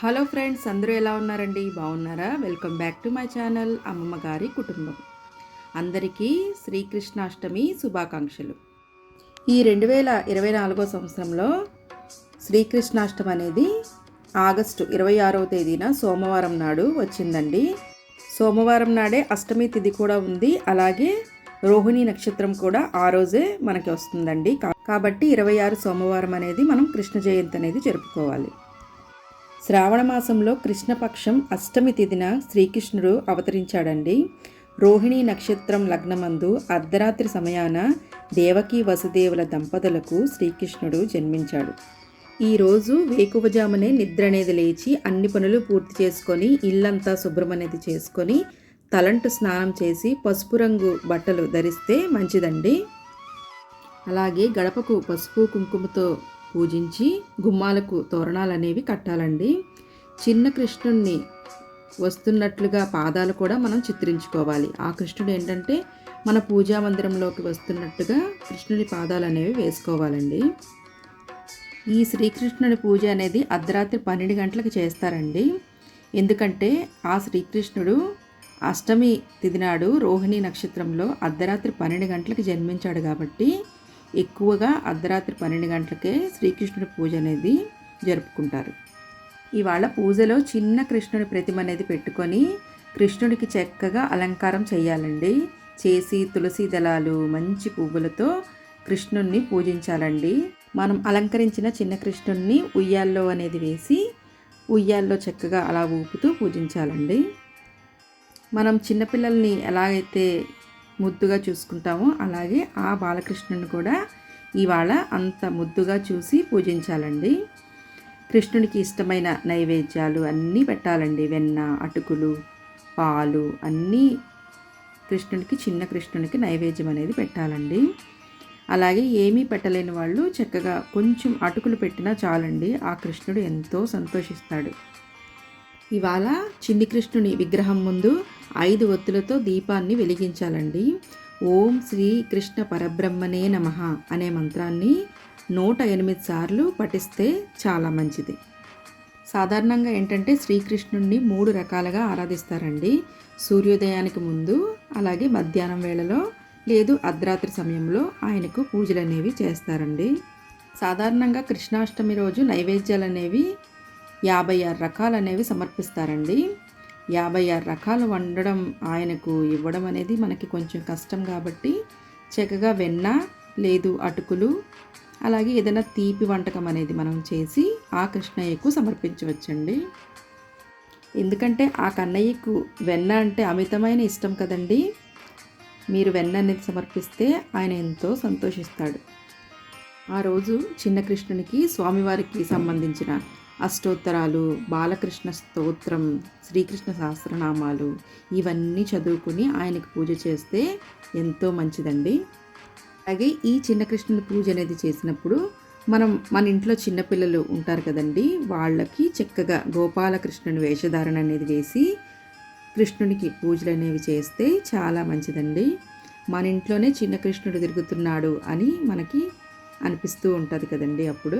Hello friends అందరూ ఎలా ఉన్నారండి? బాగున్నారా? Welcome back to my channel అమ్మమ్మ గారి కుటుంబం. అందరికీ శ్రీకృష్ణాష్టమి శుభాకాంక్షలు. ఈ రెండు వేల ఇరవై నాలుగో సంవత్సరంలో శ్రీకృష్ణాష్టమి అనేది ఆగస్టు ఇరవై ఆరవ తేదీన సోమవారం నాడు వచ్చిందండి. సోమవారం నాడే అష్టమి తిథి కూడా ఉంది. అలాగే రోహిణి నక్షత్రం కూడా ఆ రోజే మనకి వస్తుందండి. కాబట్టి ఇరవై ఆరు సోమవారం అనేది మనం కృష్ణ జయంతి అనేది జరుపుకోవాలి. శ్రావణమాసంలో కృష్ణపక్షం అష్టమి తిథిన శ్రీకృష్ణుడు అవతరించాడండి. రోహిణి నక్షత్రం లగ్నమందు అర్ధరాత్రి సమయాన దేవకీ వసుదేవుల దంపతులకు శ్రీకృష్ణుడు జన్మించాడు. ఈరోజు వేకువజామునే నిద్ర అనేది లేచి అన్ని పనులు పూర్తి చేసుకొని ఇల్లంతా శుభ్రం అనేది చేసుకొని తలంటు స్నానం చేసి పసుపు రంగు బట్టలు ధరిస్తే మంచిదండి. అలాగే గడపకు పసుపు కుంకుమతో పూజించి గుమ్మాలకు తోరణాలు అనేవి కట్టాలండి. చిన్న కృష్ణుణ్ణి వస్తున్నట్లుగా పాదాలు కూడా మనం చిత్రించుకోవాలి. ఆ కృష్ణుడు ఏంటంటే మన పూజా మందిరంలోకి వస్తున్నట్టుగా కృష్ణుడి పాదాలు అనేవి వేసుకోవాలండి. ఈ శ్రీకృష్ణుడి పూజ అనేది అర్ధరాత్రి పన్నెండు గంటలకు చేస్తారండి. ఎందుకంటే ఆ శ్రీకృష్ణుడు అష్టమి తిదినాడు రోహిణి నక్షత్రంలో అర్ధరాత్రి పన్నెండు గంటలకు జన్మించాడు కాబట్టి ఎక్కువగా అర్ధరాత్రి పన్నెండు గంటలకే శ్రీకృష్ణుడి పూజ అనేది జరుపుకుంటారు. ఇవాళ పూజలో చిన్న కృష్ణుడి ప్రతిమ అనేది పెట్టుకొని కృష్ణుడికి చక్కగా అలంకారం చేయాలండి. చేసి తులసి దళాలు మంచి పువ్వులతో కృష్ణుణ్ణి పూజించాలండి. మనం అలంకరించిన చిన్న కృష్ణుణ్ణి ఉయ్యాల్లో అనేది వేసి ఉయ్యాల్లో చక్కగా అలా ఊపుతూ పూజించాలండి. మనం చిన్నపిల్లల్ని ఎలాగైతే ముద్దుగా చూసుకుంటామో. అలాగే ఆ బాలకృష్ణుని కూడా ఇవాళ అంత ముద్దుగా చూసి పూజించాలండి. కృష్ణునికి ఇష్టమైన నైవేద్యాలు అన్నీ పెట్టాలండి. వెన్న అటుకులు పాలు అన్నీ కృష్ణునికి చిన్న కృష్ణునికి నైవేద్యం అనేది పెట్టాలండి. అలాగే ఏమీ పెట్టలేని వాళ్ళు చక్కగా కొంచెం అటుకులు పెట్టినా చాలండి. ఆ కృష్ణుడు ఎంతో సంతోషిస్తాడు. ఇవాళ చిన్ని కృష్ణుని విగ్రహం ముందు ఐదు ఒత్తులతో దీపాన్ని వెలిగించాలండి. ఓం శ్రీ కృష్ణ పరబ్రహ్మనే నమ అనే మంత్రాన్ని నూట ఎనిమిది సార్లు పఠిస్తే చాలా మంచిది. సాధారణంగా ఏంటంటే శ్రీకృష్ణుడిని మూడు రకాలుగా ఆరాధిస్తారండి. సూర్యోదయానికి ముందు అలాగే మధ్యాహ్నం వేళలో లేదు అర్ధరాత్రి సమయంలో ఆయనకు పూజలు అనేవి చేస్తారండి. సాధారణంగా కృష్ణాష్టమి రోజు నైవేద్యాలు అనేవి యాభై ఆరు రకాలు అనేవి సమర్పిస్తారండి. యాభై ఆరు రకాలు వండడం ఆయనకు ఇవ్వడం అనేది మనకి కొంచెం కష్టం కాబట్టి చక్కగా వెన్న లేదు అటుకులు అలాగే ఏదైనా తీపి వంటకం అనేది మనం చేసి ఆ కృష్ణయ్యకు సమర్పించవచ్చండి. ఎందుకంటే ఆ కన్నయ్యకు వెన్న అంటే అమితమైన ఇష్టం కదండి. మీరు వెన్న అనేది సమర్పిస్తే ఆయన ఎంతో సంతోషిస్తాడు. ఆ రోజు చిన్న కృష్ణునికి స్వామివారికి సంబంధించిన అష్టోత్తరాలు బాలకృష్ణ స్తోత్రం శ్రీకృష్ణ సహస్రనామాలు ఇవన్నీ చదువుకుని ఆయనకు పూజ చేస్తే ఎంతో మంచిదండి. అలాగే ఈ చిన్న కృష్ణుని పూజ అనేది చేసినప్పుడు మనం మన ఇంట్లో చిన్నపిల్లలు ఉంటారు కదండి వాళ్ళకి చక్కగా గోపాలకృష్ణుని వేషధారణ అనేది వేసి కృష్ణునికి పూజలు అనేవి చేస్తే చాలా మంచిదండి. మన ఇంట్లోనే చిన్న కృష్ణుడు తిరుగుతున్నాడు అని మనకి అనిపిస్తూ ఉంటుంది కదండి అప్పుడు.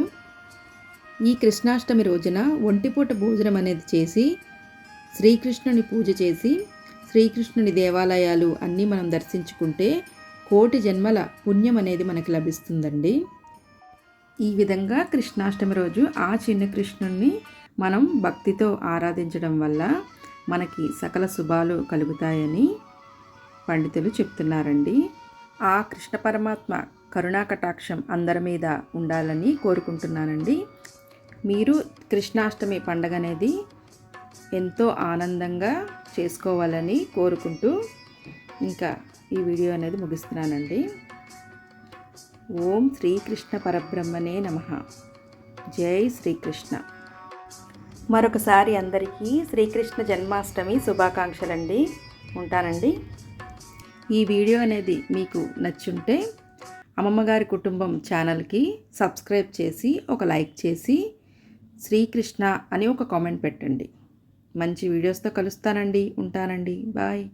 ఈ కృష్ణాష్టమి రోజున ఒంటిపూట భోజనం అనేది చేసి శ్రీకృష్ణుని పూజ చేసి శ్రీకృష్ణుని దేవాలయాలు అన్నీ మనం దర్శించుకుంటే కోటి జన్మల పుణ్యం అనేది మనకి లభిస్తుందండి. ఈ విధంగా కృష్ణాష్టమి రోజు ఆ చిన్న కృష్ణుణ్ణి మనం భక్తితో ఆరాధించడం వల్ల మనకి సకల శుభాలు కలుగుతాయని పండితులు చెప్తున్నారండి. ఆ కృష్ణ పరమాత్మ కరుణా కటాక్షం అందరి మీద ఉండాలని కోరుకుంటున్నానండి. మీరు కృష్ణాష్టమి పండగ అనేది ఎంతో ఆనందంగా చేసుకోవాలని కోరుకుంటూ ఇంకా ఈ వీడియో అనేది ముగిస్తున్నానండి. ఓం శ్రీకృష్ణ పరబ్రహ్మనే నమ. జై శ్రీకృష్ణ. మరొకసారి అందరికీ శ్రీకృష్ణ జన్మాష్టమి శుభాకాంక్షలండి. ఉంటానండి. ఈ వీడియో అనేది మీకు నచ్చుంటే అమ్మమ్మగారి కుటుంబం ఛానల్కి సబ్స్క్రైబ్ చేసి ఒక లైక్ చేసి శ్రీకృష్ణ అని ఒక కామెంట్ పెట్టండి. మంచి వీడియోస్తో కలుస్తానండి. ఉంటానండి. బాయ్.